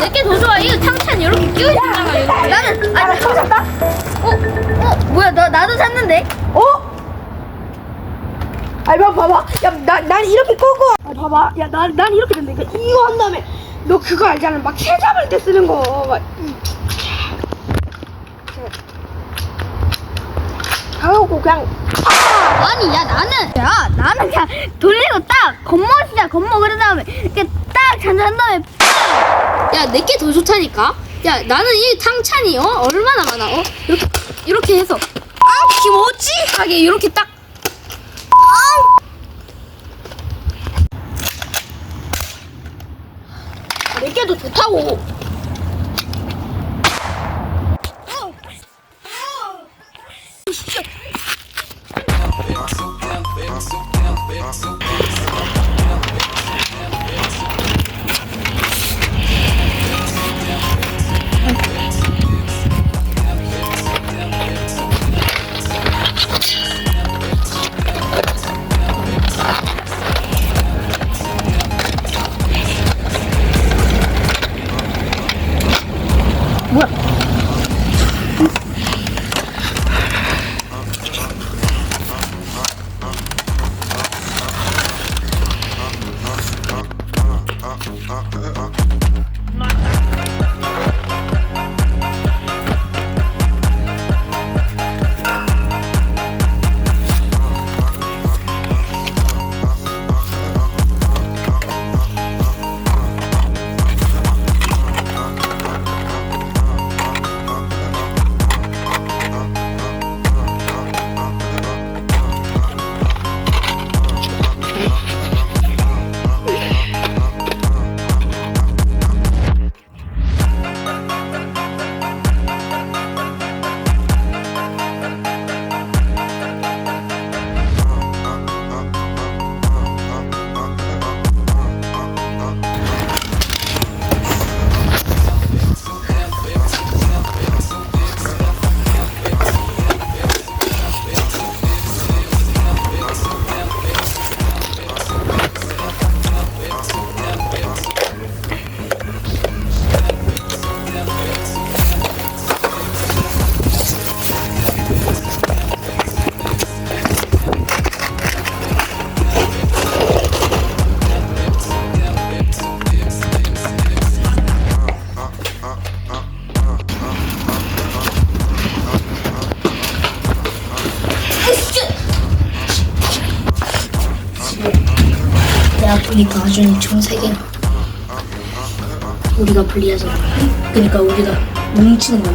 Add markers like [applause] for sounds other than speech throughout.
내게 더 좋아. 이거 탕찬 이렇게 끼워 있잖아. 나는 야, 나총 샀다? 어, 어, 뭐야? 나 나도 샀는데. 어? 아이 봐 봐봐 야난 이렇게 끄고 아 봐봐 야 난 난 이렇게 된다니까 이거 한 다음에 너 그거 알잖아 막새 잡을 때 쓰는 거 막 하고 그냥 아니 야 나는 야 나는 그냥 돌리고 딱 겉멋이야 겉멋 그런 다음에 이렇게 딱 잔잔한 다음에 야 내게 더 좋다니까? 야 나는 이 탕찬이 어? 얼마나 많아 어? 이렇게 이렇게 해서. 아 기모찌하게 이렇게 딱. 내게 더 좋다고 보니까 아준이 총 3개나 우리가 불리하잖아 그러니까 우리가 뭉치는 거야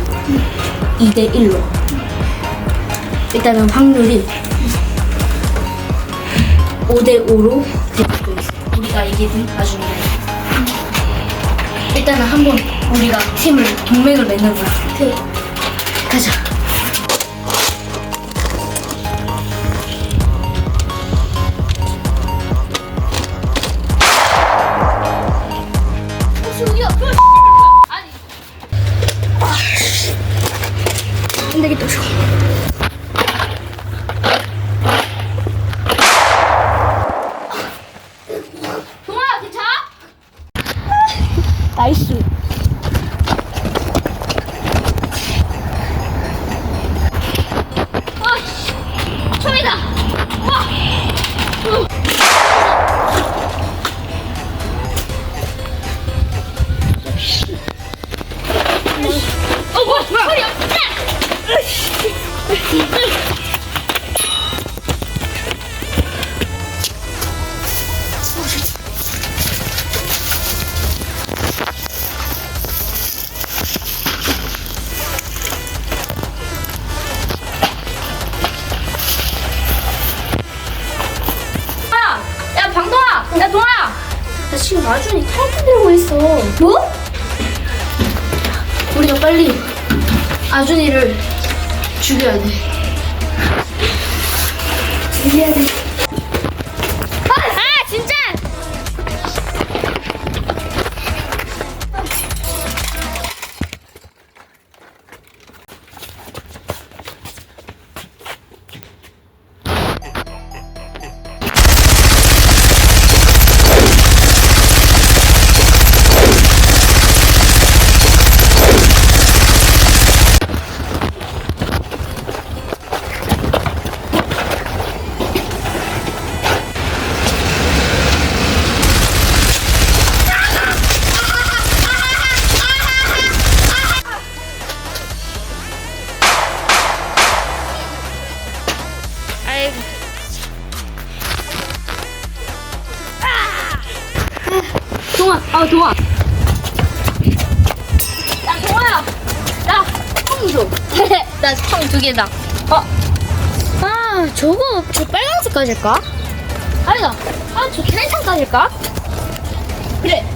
2대 1로. 일단은 확률이 5대 5로 되고 있어 우리가 이기든 이기든 일단은 한번 우리가 팀을 동맹을 맺는 거야. 오케이. 가자 나 지금 아준이 탈퇴 들고 있어 뭐? 우리가 빨리 아준이를 죽여야 돼. 죽여야 돼. 아 도와. 야 도와야. [laughs] 나총줘나총 두 개다. 어? 아 저거 저 빨간색 까질까? 아니다. 아저 괜찮다니까? 그래.